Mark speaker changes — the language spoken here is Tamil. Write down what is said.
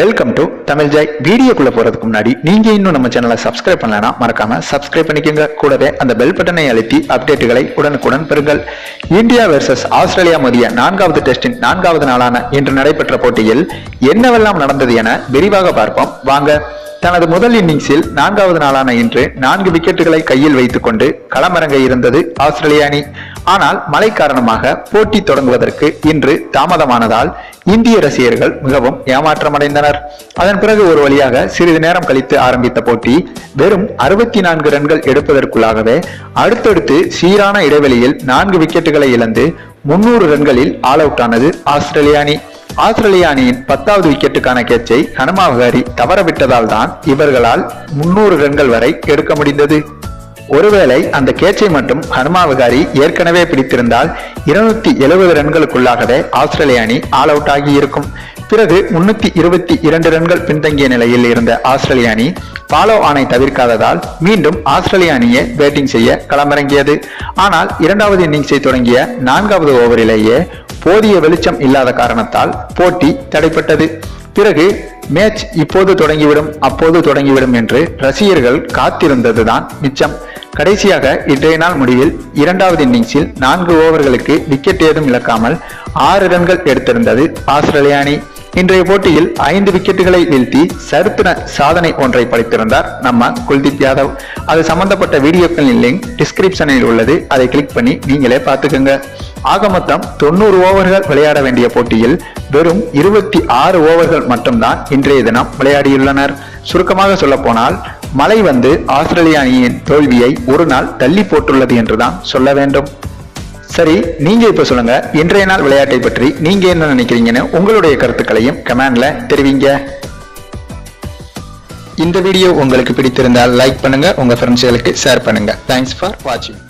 Speaker 1: வெல்கம் டு தமிழ் ஜாய் வீடியோக்குள்ள போறதுக்கு முன்னாடி நீங்க இன்னும் நம்ம சேனலை சப்ஸ்கிரைப் பண்ணலனா மறக்காம சப்ஸ்கிரைப் பண்ணிக்கோங்க. கூடவே அந்த பெல் பட்டனை அழுத்தி அப்டேட்டுகளை உடனுக்குடன் பெறுங்கள். இந்தியா வெர்சஸ் ஆஸ்திரேலியா மோதிய நான்காவது டெஸ்டின் நான்காவது நாளான இன்று நடைபெற்ற போட்டியில் என்னவெல்லாம் நடந்தது என விரிவாக பார்ப்போம். வாங்க. தனது முதல் இன்னிங்ஸில் நான்காவது நாளான இன்று நான்கு விக்கெட்டுகளை கையில் வைத்துக் கொண்டு களமிறங்க இருந்தது ஆஸ்திரேலிய அணி. ஆனால் மழை காரணமாக போட்டி தொடங்குவதற்கு இன்று தாமதமானதால் இந்திய ரசிகர்கள் மிகவும் ஏமாற்றமடைந்தனர். அதன் பிறகு ஒரு வழியாக சிறிது நேரம் கழித்து ஆரம்பித்த போட்டி வெறும் அறுபத்தி நான்கு ரன்கள் எடுப்பதற்குள்ளாகவே அடுத்தடுத்து சீரான இடைவெளியில் நான்கு விக்கெட்டுகளை இழந்து முன்னூறு ரன்களில் ஆல் அவுட் ஆனது ஆஸ்திரேலிய அணி. ஆஸ்திரேலிய அணியின் பத்தாவது விக்கெட்டுக்கான கேட்சை ஹனுமாவகாரி தவறவிட்டதால் தான் இவர்களால் முன்னூறு ரன்கள் வரை எடுக்க முடிந்தது. ஒருவேளை அந்த கேட்சை மட்டும் ஹனுமாவகாரி ஏற்கனவே பிடித்திருந்தால் இருநூத்தி எழுபது ரன்களுக்குள்ளாகவே ஆஸ்திரேலிய அணி ஆல் அவுட் ஆகி இருக்கும் பிறகு முன்னூத்தி இருபத்தி இரண்டு ரன்கள் பின்தங்கிய நிலையில் இருந்த ஆஸ்திரேலிய அணி ஃபாலோ ஆனை தவிர்க்காததால் மீண்டும் ஆஸ்திரேலிய அணியை பேட்டிங் செய்ய களமிறங்கியது. ஆனால் இரண்டாவது இன்னிங்ஸை தொடங்கிய நான்காவது ஓவரிலேயே போதிய வெளிச்சம் இல்லாத காரணத்தால் போட்டி தடைப்பட்டது. பிறகு மேட்ச் இப்போது தொடங்கிவிடும் அப்போது தொடங்கிவிடும் என்று ரசிகர்கள் காத்திருந்ததுதான் மிச்சம். கடைசியாக இன்றைய நாள் முடிவில் இரண்டாவது இன்னிங்ஸில் நான்கு ஓவர்களுக்கு விக்கெட் ஏதும் இழக்காமல் ஆறு ரன்கள் எடுத்திருந்தது ஆஸ்திரேலிய அணி. இன்றைய போட்டியில் ஐந்து விக்கெட்டுகளை வீழ்த்தி சரித்திர சாதனை ஒன்றை படைத்திருந்தார் நம்ம குல்தீப் யாதவ். அது சம்பந்தப்பட்ட வீடியோக்களின் லிங்க் டிஸ்கிரிப்ஷனில் உள்ளது. அதை கிளிக் பண்ணி நீங்களே பார்த்துக்கோங்க. ஆக மொத்தம் தொண்ணூறு ஓவர்கள் விளையாட வேண்டிய போட்டியில் வெறும் இருபத்தி ஆறு ஓவர்கள் மட்டும்தான் இன்றைய தினம் விளையாடியுள்ளனர். சுருக்கமாக சொல்ல போனால் மழை வந்து ஆஸ்திரேலிய அணியின் தோல்வியை ஒரு நாள் தள்ளி போட்டுள்ளது என்றுதான் சொல்ல வேண்டும். சரி நீங்க இப்ப சொல்லுங்க. இன்றைய நாள் விளையாட்டை பற்றி நீங்க என்ன நினைக்கிறீங்கன்னு உங்களுடைய கருத்துக்களையும் கமெண்ட்ல தெரிவிங்க. இந்த வீடியோ உங்களுக்கு பிடித்திருந்தால் லைக் பண்ணுங்க உங்க ஃப்ரெண்ட்ஸ்களுக்கு ஷேர் பண்ணுங்க. தேங்க்ஸ் ஃபார் வாட்சிங்